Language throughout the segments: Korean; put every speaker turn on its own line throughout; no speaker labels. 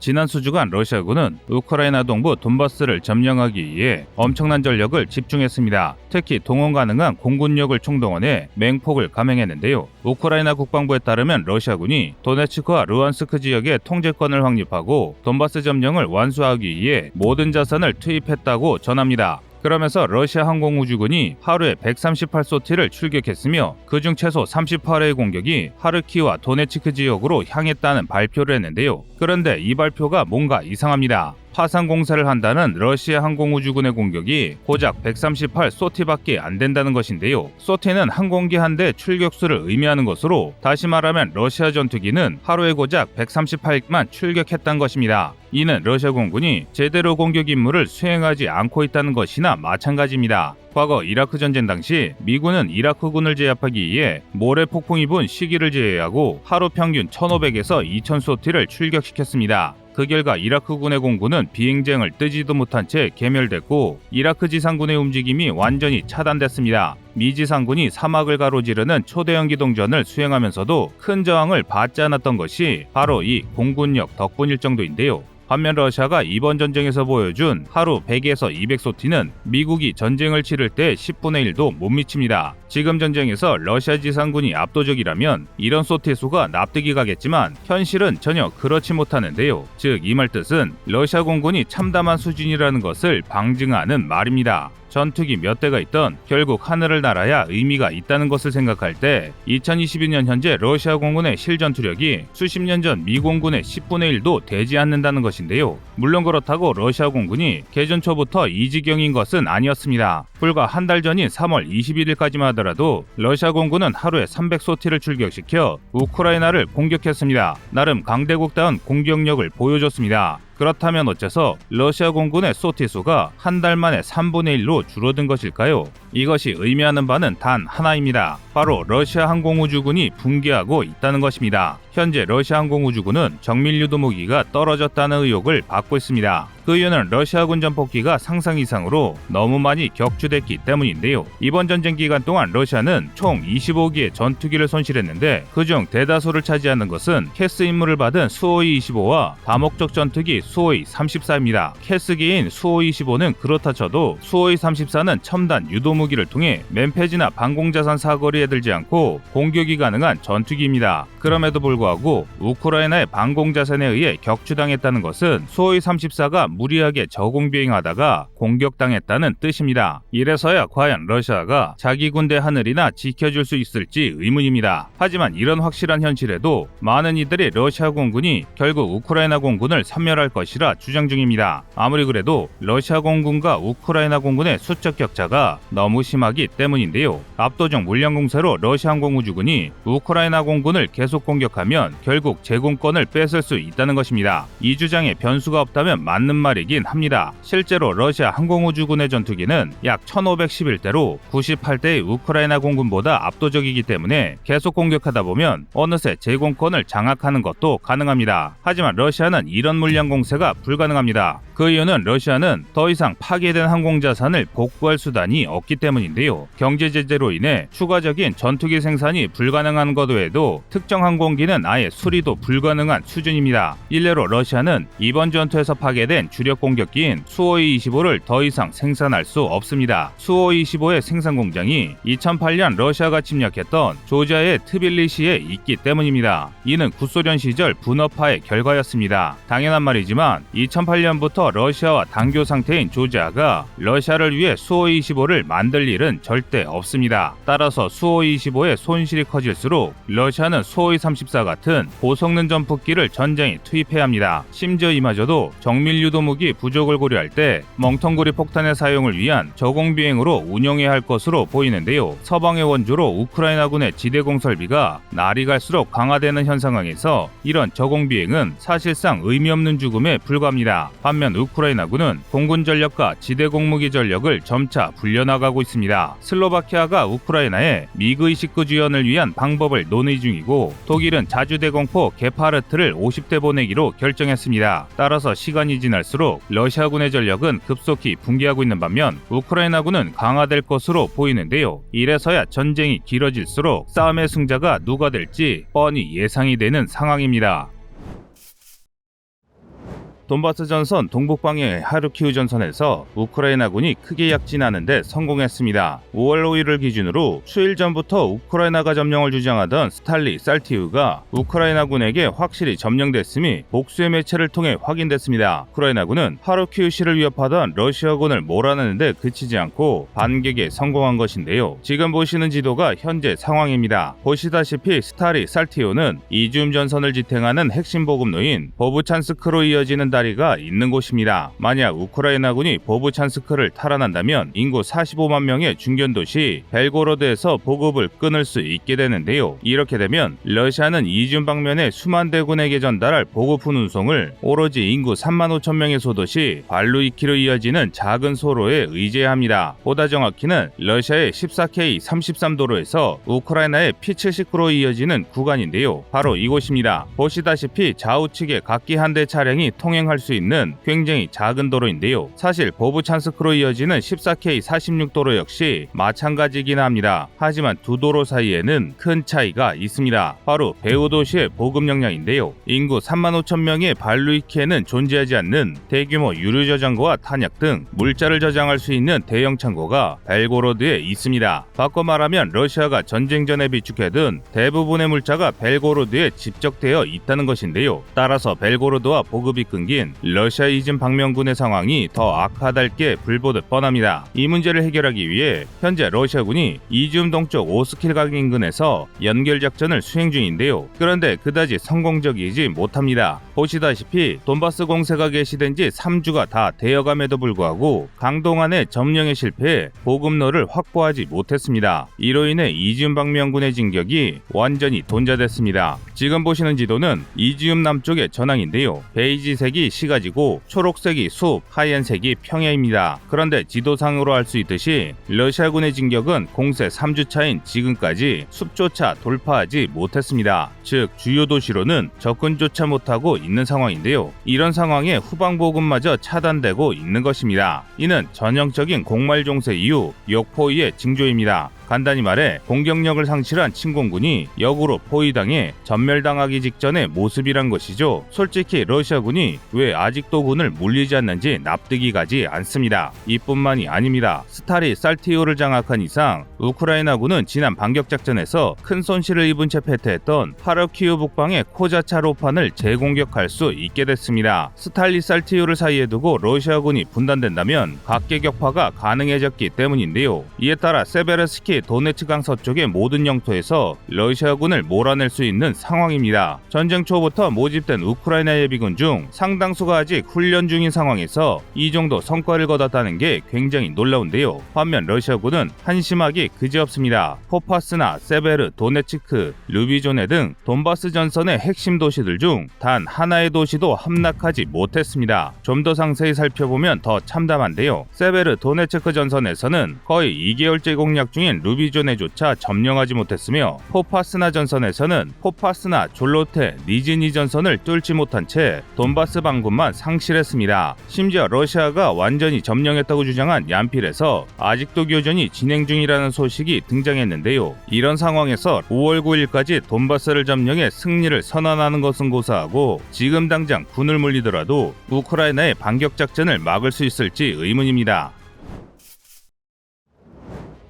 지난 수주간 러시아군은 우크라이나 동부 돈바스를 점령하기 위해 엄청난 전력을 집중했습니다. 특히 동원 가능한 공군력을 총동원해 맹폭을 감행했는데요. 우크라이나 국방부에 따르면 러시아군이 도네츠크와 루안스크 지역의 통제권을 확립하고 돈바스 점령을 완수하기 위해 모든 자산을 투입했다고 전합니다. 그러면서 러시아 항공우주군이 하루에 138소티를 출격했으며 그중 최소 38회의 공격이 하르키와 도네츠크 지역으로 향했다는 발표를 했는데요. 그런데 이 발표가 뭔가 이상합니다. 파상 공사를 한다는 러시아 항공우주군의 공격이 고작 138 소티밖에 안 된다는 것인데요. 소티는 항공기 한 대 출격수를 의미하는 것으로 다시 말하면 러시아 전투기는 하루에 고작 138만 출격했단 것입니다. 이는 러시아 공군이 제대로 공격 임무를 수행하지 않고 있다는 것이나 마찬가지입니다. 과거 이라크 전쟁 당시 미군은 이라크군을 제압하기 위해 모래 폭풍이 분 시기를 제외하고 하루 평균 1,500에서 2,000 소티를 출격시켰습니다. 그 결과 이라크군의 공군은 비행장을 뜨지도 못한 채 개멸됐고 이라크 지상군의 움직임이 완전히 차단됐습니다. 미 지상군이 사막을 가로지르는 초대형 기동전을 수행하면서도 큰 저항을 받지 않았던 것이 바로 이 공군력 덕분일 정도인데요. 반면 러시아가 이번 전쟁에서 보여준 하루 100에서 200소티는 미국이 전쟁을 치를 때 10분의 1도 못 미칩니다. 지금 전쟁에서 러시아 지상군이 압도적이라면 이런 소티 수가 납득이 가겠지만 현실은 전혀 그렇지 못하는데요. 즉 이 말 뜻은 러시아 공군이 참담한 수준이라는 것을 방증하는 말입니다. 전투기 몇 대가 있던 결국 하늘을 날아야 의미가 있다는 것을 생각할 때 2022년 현재 러시아 공군의 실전투력이 수십 년 전 미 공군의 10분의 1도 되지 않는다는 것인데요. 물론 그렇다고 러시아 공군이 개전 초부터 이 지경인 것은 아니었습니다. 불과 한 달 전인 3월 21일까지만 하더라도 러시아 공군은 하루에 300소티를 출격시켜 우크라이나를 공격했습니다. 나름 강대국다운 공격력을 보여줬습니다. 그렇다면 어째서 러시아 공군의 소티 수가 한 달 만에 3분의 1로 줄어든 것일까요? 이것이 의미하는 바는 단 하나입니다. 바로 러시아 항공우주군이 붕괴하고 있다는 것입니다. 현재 러시아 항공우주군은 정밀 유도무기가 떨어졌다는 의혹을 받고 있습니다. 그 이유는 러시아군 전폭기가 상상 이상으로 너무 많이 격추됐기 때문인데요. 이번 전쟁 기간 동안 러시아는 총 25기의 전투기를 손실했는데 그중 대다수를 차지하는 것은 캐스 임무를 받은 수호이 25와 다목적 전투기 수호이 34입니다. 캐스기인 수호이 25는 그렇다 쳐도 수호이 34는 첨단 유도 무기를 통해 맨페지나 방공자산 사거리에 들지 않고 공격이 가능한 전투기입니다. 그럼에도 불구하고 우크라이나의 방공자산에 의해 격추당했다는 것은 수호이 34가 무리하게 저공 비행하다가 공격당했다는 뜻입니다. 이래서야 과연 러시아가 자기 군대 하늘이나 지켜줄 수 있을지 의문입니다. 하지만 이런 확실한 현실에도 많은 이들이 러시아 공군이 결국 우크라이나 공군을 섬멸할 것이라 주장 중입니다. 아무리 그래도 러시아 공군과 우크라이나 공군의 수적 격차가 너무 심하기 때문인데요. 압도적 물량 공세로 러시아 항공우주군이 우크라이나 공군을 계속 공격하면 결국 제공권을 뺏을 수 있다는 것입니다. 이 주장에 변수가 없다면 맞는 말 이긴 합니다. 실제로 러시아 항공우주군의 전투기는 약 1511대로 98대의 우크라이나 공군보다 압도적이기 때문에 계속 공격하다 보면 어느새 제공권을 장악하는 것도 가능합니다. 하지만 러시아는 이런 물량 공세가 불가능합니다. 그 이유는 러시아는 더 이상 파괴된 항공자산을 복구할 수단이 없기 때문인데요. 경제 제재로 인해 추가적인 전투기 생산이 불가능한 것 외에도 특정 항공기는 아예 수리도 불가능한 수준입니다. 일례로 러시아는 이번 전투에서 파괴된 주력 공격기인 수호이 25를 더 이상 생산할 수 없습니다. 수호이 25의 생산 공장이 2008년 러시아가 침략했던 조지아의 트빌리시에 있기 때문입니다. 이는 구소련 시절 분업화의 결과였습니다. 당연한 말이지만 2008년부터 러시아와 단교 상태인 조지아가 러시아를 위해 수호이 25를 만들 일은 절대 없습니다. 따라서 수호이 25의 손실이 커질수록 러시아는 수호이 34 같은 고성능 전폭기를 전장에 투입해야 합니다. 심지어 이마저도 정밀 유도무기 부족을 고려할 때 멍텅구리 폭탄의 사용을 위한 저공 비행으로 운영해야 할 것으로 보이는데요. 서방의 원조로 우크라이나군의 지대공 설비가 날이 갈수록 강화되는 현상에서 이런 저공 비행은 사실상 의미 없는 죽음에 불과합니다. 반면 우크라이나군은 공군 전력과 지대 공무기 전력을 점차 불려나가고 있습니다. 슬로바키아가 우크라이나에 미그 29 지원을 위한 방법을 논의 중이고 독일은 자주대공포 게파르트를 50대 보내기로 결정했습니다. 따라서 시간이 지날수록 러시아군의 전력은 급속히 붕괴하고 있는 반면 우크라이나군은 강화될 것으로 보이는데요. 이래서야 전쟁이 길어질수록 싸움의 승자가 누가 될지 뻔히 예상이 되는 상황입니다. 돈바스 전선 동북 방향의 하르키우 전선에서 우크라이나군이 크게 약진하는데 성공했습니다. 5월 5일을 기준으로 수일 전부터 우크라이나가 점령을 주장하던 스탈리 살티우가 우크라이나군에게 확실히 점령됐음이 복수의 매체를 통해 확인됐습니다. 우크라이나군은 하르키우시를 위협하던 러시아군을 몰아내는데 그치지 않고 반격에 성공한 것인데요. 지금 보시는 지도가 현재 상황입니다. 보시다시피 스탈리 살티우는 이줌 전선을 지탱하는 핵심 보급로인 보브찬스크로 이어지는 다 리가 있는 곳입니다. 만약 우크라이나군이 보브찬스크를 탈환한다면 인구 45만 명의 중견 도시 벨고로드에서 보급을 끊을 수 있게 되는데요. 이렇게 되면 러시아는 이줌 방면의 수만 대군에게 전달할 보급품 운송을 오로지 인구 3만 5천 명의 소도시 발루이키로 이어지는 작은 소로에 의지해야 합니다. 보다 정확히는 러시아의 14K 33도로에서 우크라이나의 P79로 이어지는 구간인데요. 바로 이곳입니다. 보시다시피 좌우측에 각기 한 대 차량이 통행 할 수 있는 굉장히 작은 도로인데요. 사실 보브찬스크로 이어지는 14K 46도로 역시 마찬가지긴 합니다. 하지만 두 도로 사이에는 큰 차이가 있습니다. 바로 배후 도시의 보급 역량인데요. 인구 3만 5천 명의 발루이키에는 존재하지 않는 대규모 유류 저장고와 탄약 등 물자를 저장할 수 있는 대형 창고가 벨고로드에 있습니다. 바꿔 말하면 러시아가 전쟁 전에 비축해둔 대부분의 물자가 벨고로드에 집적되어 있다는 것인데요. 따라서 벨고로드와 보급이 끊긴 러시아 이즘 방면군의 상황이 더 악화될 게 불보듯 뻔합니다. 이 문제를 해결하기 위해 현재 러시아군이 이즘 동쪽 오스킬각 인근에서 연결 작전을 수행 중인데요. 그런데 그다지 성공적이지 못합니다. 보시다시피 돈바스 공세가 개시된 지 3주가 다 되어감에도 불구하고 강동안의 점령에 실패해 보급로를 확보하지 못했습니다. 이로 인해 이지움 방면군의 진격이 완전히 돈자됐습니다. 지금 보시는 지도는 이지움 남쪽의 전황인데요. 베이지색이 시가지고 초록색이 숲, 하얀색이 평야입니다. 그런데 지도상으로 알 수 있듯이 러시아군의 진격은 공세 3주차인 지금까지 숲조차 돌파하지 못했습니다. 즉 주요 도시로는 접근조차 못하고 있는 상황인데요. 이런 상황에 후방 보급마저 차단되고 있는 것입니다. 이는 전형적인 공말 종세 이후 역포위의 징조입니다. 간단히 말해 공격력을 상실한 침공군이 역으로 포위당해 전멸당하기 직전의 모습이란 것이죠. 솔직히 러시아군이 왜 아직도 군을 물리지 않는지 납득이 가지 않습니다. 이뿐만이 아닙니다. 스타리 살티오를 장악한 이상 우크라이나군은 지난 반격 작전에서 큰 손실을 입은 채 패퇴했던 파르키우 북방의 코자차로판을 재공격할 수 있게 됐습니다. 스탈리 살티오를 사이에 두고 러시아군이 분단된다면 각계 격파가 가능해졌기 때문인데요. 이에 따라 세베르스키 도네츠강 서쪽의 모든 영토에서 러시아군을 몰아낼 수 있는 상황입니다. 전쟁 초부터 모집된 우크라이나 예비군 중 상당수가 아직 훈련 중인 상황에서 이 정도 성과를 거뒀다는 게 굉장히 놀라운데요. 반면 러시아군은 한심하기 그지없습니다. 포파스나 세베르, 도네츠크, 루비조네 등 돈바스 전선의 핵심 도시들 중 단 하나의 도시도 함락하지 못했습니다. 좀 더 상세히 살펴보면 더 참담한데요. 세베르 도네츠크 전선에서는 거의 2개월째 공략 중인 루 비조네조차 점령하지 못했으며 포파스나 전선에서는 포파스나 졸로테, 니즈니 전선을 뚫지 못한 채 돈바스 방군만 상실했습니다. 심지어 러시아가 완전히 점령했다고 주장한 얀필에서 아직도 교전이 진행 중이라는 소식이 등장했는데요. 이런 상황에서 5월 9일까지 돈바스를 점령해 승리를 선언하는 것은 고사하고 지금 당장 군을 물리더라도 우크라이나의 반격 작전을 막을 수 있을지 의문입니다.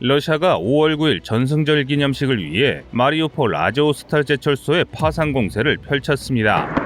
러시아가 5월 9일 전승절 기념식을 위해 마리우폴 아조스탈 제철소에 파상 공세를 펼쳤습니다.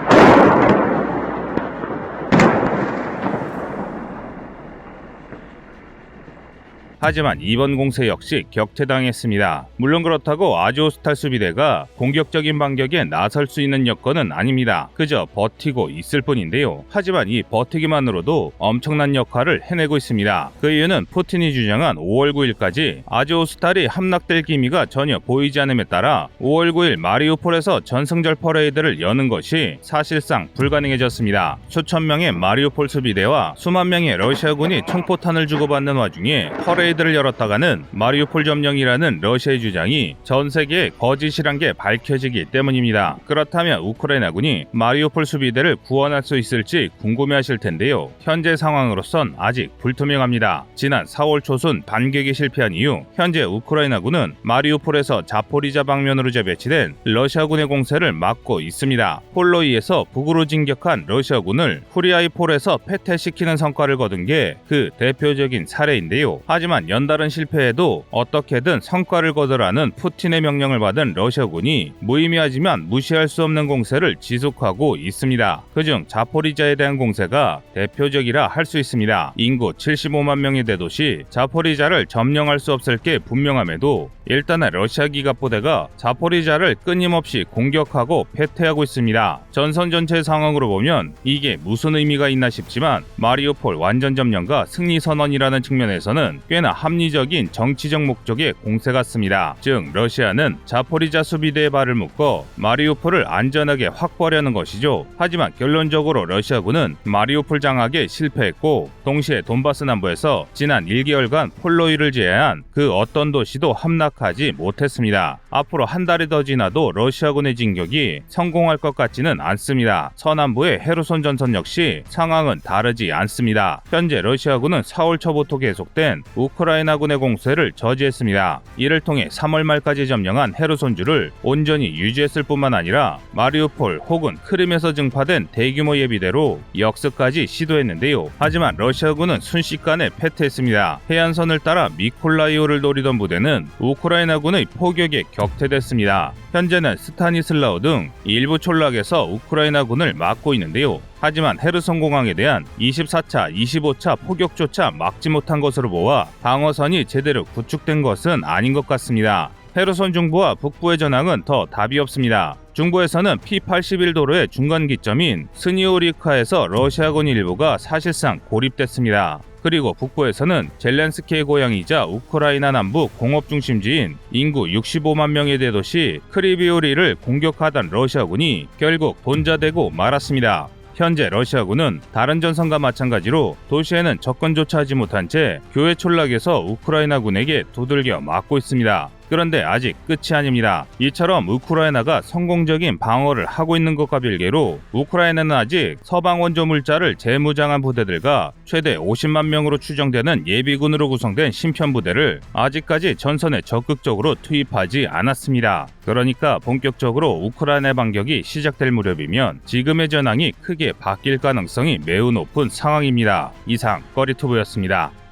하지만 이번 공세 역시 격퇴당했습니다. 물론 그렇다고 아조스탈 수비대가 공격적인 반격에 나설 수 있는 여건은 아닙니다. 그저 버티고 있을 뿐인데요. 하지만 이 버티기만으로도 엄청난 역할을 해내고 있습니다. 그 이유는 푸틴이 주장한 5월 9일까지 아조스탈이 함락될 기미가 전혀 보이지 않음에 따라 5월 9일 마리우폴에서 전승절 퍼레이드를 여는 것이 사실상 불가능해졌습니다. 수천 명의 마리우폴 수비대와 수만 명의 러시아군이 총포탄을 주고받는 와중에 퍼레이드 폴로이드를 열었다가는 마리우폴 점령이라는 러시아의 주장이 전 세계에 거짓이란 게 밝혀지기 때문입니다. 그렇다면 우크라이나군이 마리우폴 수비대를 구원할 수 있을지 궁금해하실 텐데요. 현재 상황으로선 아직 불투명합니다. 지난 4월 초순 반격에 실패한 이후 현재 우크라이나군은 마리우폴에서 자포리자 방면으로 재배치된 러시아군의 공세를 막고 있습니다. 폴로이에서 북으로 진격한 러시아군을 후리아이폴에서 패퇴시키는 성과를 거둔 게 그 대표적인 사례인데요. 하지만 연달은 실패해도 어떻게든 성과를 거두라는 푸틴의 명령을 받은 러시아군이 무의미하지만 무시할 수 없는 공세를 지속하고 있습니다. 그중 자포리자에 대한 공세가 대표적이라 할 수 있습니다. 인구 75만 명의 대도시 자포리자를 점령할 수 없을 게 분명함에도 일단은 러시아 기갑 부대가 자포리자를 끊임없이 공격하고 패퇴하고 있습니다. 전선 전체 상황으로 보면 이게 무슨 의미가 있나 싶지만 마리우폴 완전 점령과 승리 선언이라는 측면에서는 꽤나 합리적인 정치적 목적의 공세 같습니다. 즉 러시아는 자포리자 수비대에 발을 묶어 마리우폴을 안전하게 확보하려는 것이죠. 하지만 결론적으로 러시아군은 마리우폴 장악에 실패했고 동시에 돈바스 남부에서 지난 1개월간 폴로이를 제외한 그 어떤 도시도 함락하지 못했습니다. 앞으로 한 달이 더 지나도 러시아군의 진격이 성공할 것 같지는 않습니다. 서남부의 헤르손 전선 역시 상황은 다르지 않습니다. 현재 러시아군은 4월 초부터 계속된 우크 라이나군의 공세를 저지했습니다. 이를 통해 3월 말까지 점령한 헤르손주를 온전히 유지했을 뿐만 아니라 마리우폴 혹은 크림에서 증파된 대규모 예비대로 역습까지 시도했는데요. 하지만 러시아군은 순식간에 패퇴했습니다. 해안선을 따라 미콜라이오를 노리던 부대는 우크라이나군의 포격에 격퇴됐습니다. 현재는 스타니슬라우 등 일부 촌락에서 우크라이나군을 막고 있는데요. 하지만 헤르손 공항에 대한 24차, 25차 포격조차 막지 못한 것으로 보아 방어선이 제대로 구축된 것은 아닌 것 같습니다. 헤르손 중부와 북부의 전황은 더 답이 없습니다. 중부에서는 P81도로의 중간 기점인 스니오리카에서 러시아군 일부가 사실상 고립됐습니다. 그리고 북부에서는 젤렌스키의 고향이자 우크라이나 남부 공업 중심지인 인구 65만 명의 대도시 크리비오리를 공격하던 러시아군이 결국 돈자되고 말았습니다. 현재 러시아군은 다른 전선과 마찬가지로 도시에는 접근조차 하지 못한 채 교회 촌락에서 우크라이나군에게 두들겨 맞고 있습니다. 그런데 아직 끝이 아닙니다. 이처럼 우크라이나가 성공적인 방어를 하고 있는 것과 별개로 우크라이나는 아직 서방 원조 물자를 재무장한 부대들과 최대 50만 명으로 추정되는 예비군으로 구성된 신편 부대를 아직까지 전선에 적극적으로 투입하지 않았습니다. 그러니까 본격적으로 우크라이나 반격이 시작될 무렵이면 지금의 전황이 크게 바뀔 가능성이 매우 높은 상황입니다. 이상 꺼리투브였습니다.